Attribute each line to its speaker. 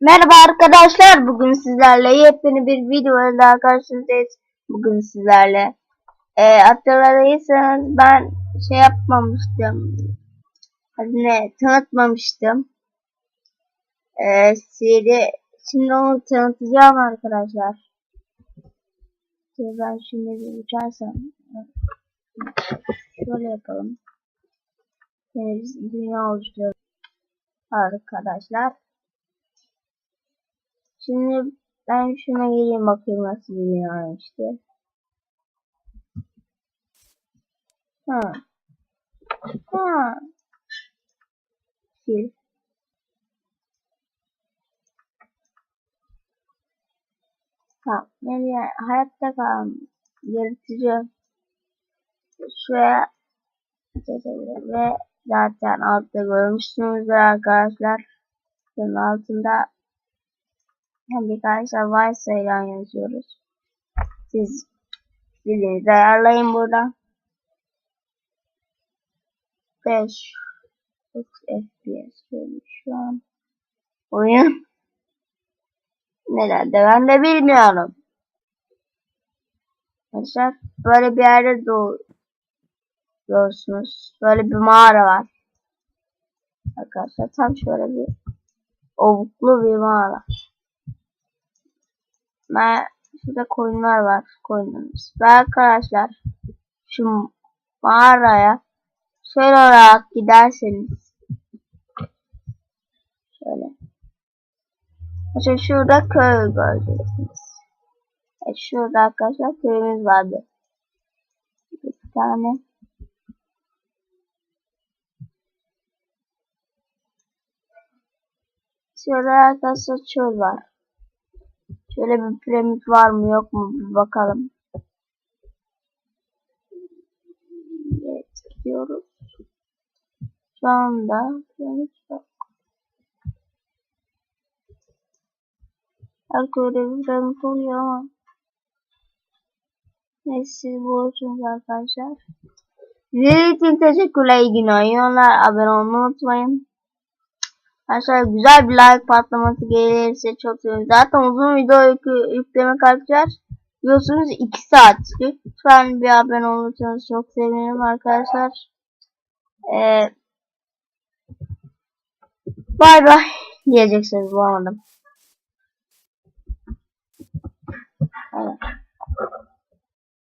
Speaker 1: Merhaba arkadaşlar. Bugün sizlerle yepyeni bir video daha karşınızdayız. Bugün sizlerle. E, hatırladıysanız ben şey yapmamıştım. Hadi ne tanıtmamıştım. E, seri. Şimdi onu tanıtacağım arkadaşlar. Şimdi ben şimdi uçarsam. Şöyle yapalım. Yani biz dünya oluşturuyoruz. Arkadaşlar. Şimdi ben şuna geleyim bakayım nasıl bir dünya işte. Ha. Ha. Sil. Tamam. Yani hayatta kalan yaratıcı şuraya geçebilir ve zaten altta görmüşsünüzdür arkadaşlar. Bunun altında hem arkadaşlar varsa ilan yazıyoruz. Siz dilinizi ayarlayın burada. 5 FPS şu an. Oyun. Nerede ben de bilmiyorum. Arkadaşlar böyle bir yerde doğuyorsunuz. Böyle bir mağara var. Arkadaşlar tam şöyle bir ovuklu bir mağara. Ben şurada koyunlar var. Koyunlarımız. Ve arkadaşlar şu mağaraya şöyle olarak giderseniz şöyle. İşte şurada köy göreceksiniz. Evet, şurada arkadaşlar köyümüz vardı. Bir tane. Şurada arkadaşlar çöl var. Şöyle bir piramit var mı yok mu bir bakalım. Evet gidiyoruz. Şu anda piramit yok. Her bir piramit oluyor ama. Neyse siz bulursunuz arkadaşlar. Sizin için teşekkürler. İyi günler. Abone olmayı unutmayın. Arkadaşlar güzel bir like patlaması gelirse çok sevinirim. Zaten uzun video yük yüklemek arkadaşlar. Biliyorsunuz 2 saat. Lütfen bir abone olursanız çok sevinirim arkadaşlar. Ee, bay bay diyeceksiniz bu anladım. Evet.